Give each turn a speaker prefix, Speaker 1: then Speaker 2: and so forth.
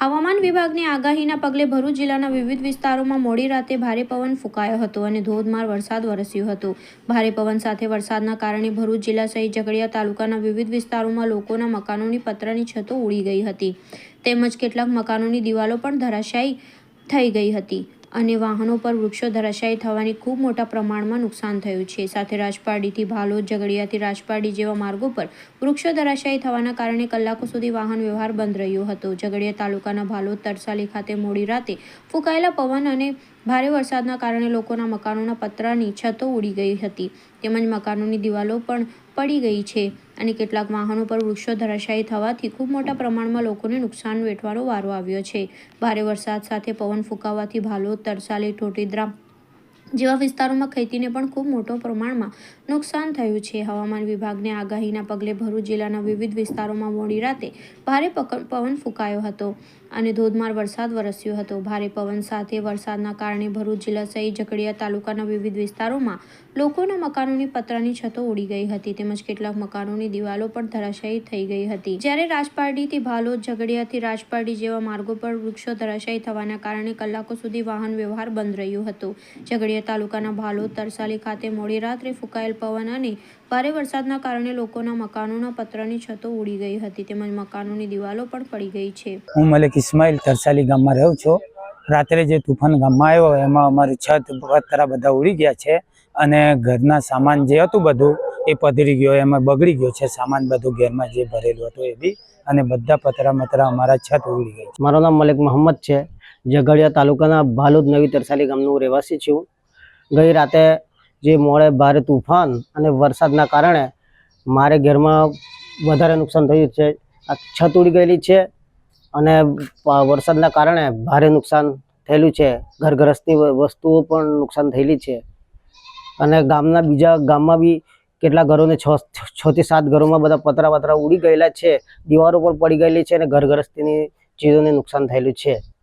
Speaker 1: હવામાન વિભાગની આગાહીના પગલે ભરૂચ જિલ્લાના વિવિધ વિસ્તારોમાં મોડી રાતે ભારે પવન ફૂંકાયો હતો અને ધોધમાર વરસાદ વરસ્યો હતો. ભારે પવન સાથે વરસાદના કારણે ભરૂચ જિલ્લા સહિત ઝઘડિયા તાલુકાના વિવિધ વિસ્તારોમાં લોકોના મકાનોની પતરાની છતો ઉડી ગઈ હતી. તેમજ કેટલાક મકાનોની દિવાલો પણ ધરાશાયી થઈ ગઈ હતી. અને વાહનો પર વૃક્ષો ધરાશાયી થવાની ખૂબ મોટા પ્રમાણમાં નુકસાન થયું છે. સાથે રાજપારડીથી ભાલોદ, ઝઘડિયાથી રાજપારડી જેવા માર્ગો પર વૃક્ષો ધરાશાયી થવાના કારણે કલાકો સુધી વાહન વ્યવહાર બંધ રહ્યો હતો. ઝઘડિયા તાલુકાના ભાલોદ તરસાલી ખાતે મોડી રાતે ફૂંકાયેલા પવન અને ભારે વરસાદના કારણે લોકોના મકાનોના પતરાની છતો ઉડી ગઈ હતી. તેમજ મકાનોની દિવાલો પણ પડી ગઈ છે અને કેટલાક વાહનો પર વૃક્ષો ધરાશાયી થવાથી ખૂબ મોટા પ્રમાણમાં લોકોને નુકસાન વેઠવાનો વારો આવ્યો છે. ભારે વરસાદ સાથે પવન ફૂંકાવાથી ભાલોદ, તરસાલી ટોટીદ્રા જેવા વિસ્તારોમાં ખેતીને પણ ખૂબ મોટો પ્રમાણમાં નુકસાન થયું છે. હવામાન વિભાગની આગાહીના પગલે ભરૂચ જિલ્લાના વિવિધ વિસ્તારોમાં મોડી રાતે ભારે પવન ફૂંકાયો હતો અને ધોધમાર વરસાદ વરસ્યો હતો. ભારે પવન સાથે વરસાદના કારણે ભરૂચ જિલ્લા સહિત ઝઘડિયા તાલુકાના વિવિધ વિસ્તારોમાં લોકોના મકાનોની પતરાની છતો ઉડી ગઈ હતી તેમજ કેટલાક મકાનોની દિવાલો પણ ધરાશાયી થઈ ગઈ હતી. જ્યારે રાજપારડીથી ભાલોદ ઝઘડિયાથી રાજપારડી જેવા માર્ગો પર વૃક્ષો ધરાશાયી થવાના કારણે કલાકો સુધી વાહન વ્યવહાર બંધ રહ્યો હતો. ઝઘડિયા તાલુકાના ભાલોદ તરસાલી ખાતે મોડી રાત્રે ફૂંકાયેલ પવન અને ભારે વરસાદના કારણે લોકોના મકાનોના પતરાની છતો ઉડી ગઈ હતી તેમજ મકાનોની દિવાલો પણ પડી ગઈ છે.
Speaker 2: હું મલિક ઇસ્માઇલ તરસાલી ગામમાં રહું છું. રાત્રે જે તુફાન ગામમાં આવ્યો એમાં અમારી છત પતરા બધા ઉડી ગયા છે અને ઘરના સામાન જે હતું બધું એ પધરી ગયો એમાં બગડી ગયો છે. સામાન બધું ઘેરમાં જે ભરેલું હતું એ બી અને બધા પતરા મતરા અમારા છત ઉડી ગઈ છે.
Speaker 3: મારું નામ મલિક મોહમ્મદ છે. ઝઘડિયા તાલુકાના ભાલુદ નવી તરસાલી ગામનું રહેવાસી છું. ગઈ રાતે જે મોડે ભારે તુફાન અને વરસાદના કારણે મારે ઘરમાં વધારે નુકસાન થયું છે. આ છત ઉડી ગયેલી છે અને વરસાદના કારણે ભારે નુકસાન થયેલું છે. ઘર વસ્તુઓ પણ નુકસાન થયેલી છે. અને ગામના બીજા ગામમાં બી કેટલા ઘરોને છ છથી સાત ઘરોમાં બધા પતરા પતરા ઉડી ગયેલા છે. દીવારો પણ પડી ગયેલી છે અને ઘરગ્રસ્તીની ચીજોને નુકસાન થયેલું છે.